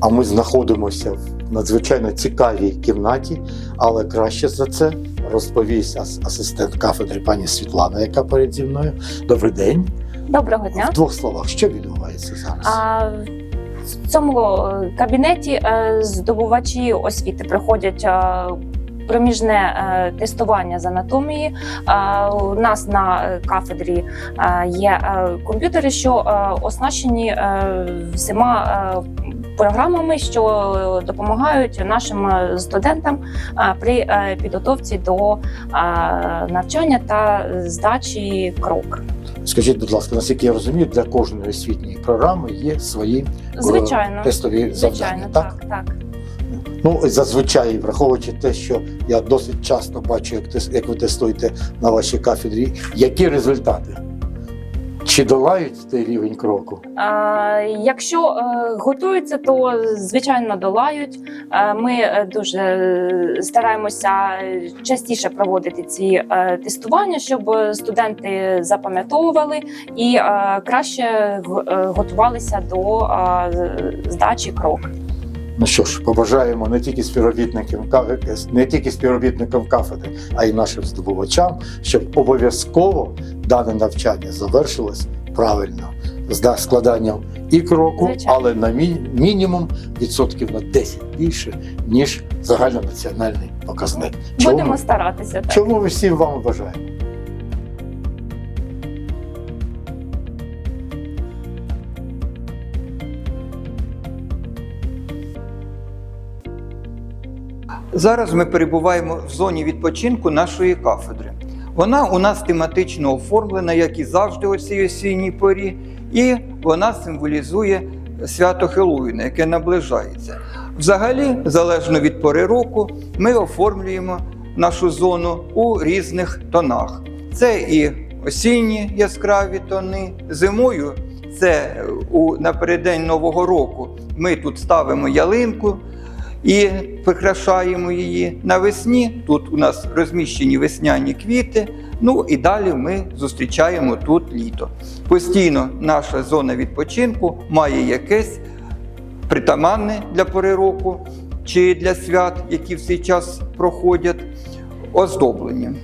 А ми знаходимося в надзвичайно цікавій кімнаті, але краще за це розповість ас- асистент кафедри пані Світлана, яка перед зі мною. Добрий день. Доброго дня. В двох словах, що відбувається зараз? А, в цьому е, кабінеті е, здобувачі освіти проходять е, проміжне е, тестування з анатомії. Е, У нас на кафедрі е, є комп'ютери, що оснащені всіма програмами, що допомагають нашим студентам при підготовці до навчання та здачі крок. Скажіть, будь ласка, наскільки я розумію, для кожної освітньої програми є свої Звичайно, тестові звичайно, завдання. Так? так, так. Ну, зазвичай, враховуючи те, що я досить часто бачу, як, тес- як ви тестуєте на вашій кафедрі, які результати? Чи долають той рівень кроку? А, якщо е, готуються, то звичайно долають. Е, Ми е, дуже е, стараємося частіше проводити ці е, тестування, щоб студенти запам'ятовували і е, краще е, готувалися до е, здачі крок. Ну що ж, побажаємо не тільки співробітникам ка- не тільки співробітникам кафедри, а й нашим здобувачам, щоб обов'язково дане навчання завершилось правильно з складанням і кроку, Звичайно. але на мі- мінімум відсотків на 10 більше, ніж загальнонаціональний показник. Будемо Чому, старатися. Так. чому ми всім вам бажаємо? Зараз ми перебуваємо в зоні відпочинку нашої кафедри. Вона у нас тематично оформлена, як і завжди, у цій осінній порі, і вона символізує свято Хеллоуіна, яке наближається. Взагалі, залежно від пори року, ми оформлюємо нашу зону у різних тонах. Це і осінні яскраві тони, зимою це у напереддень Нового року. Ми тут ставимо ялинку і прикрашаємо її навесні. Тут у нас розміщені весняні квіти. Ну і далі ми зустрічаємо тут літо. Постійно наша зона відпочинку має якесь притаманне для пори року чи для свят, які в цей час проходять, оздоблення.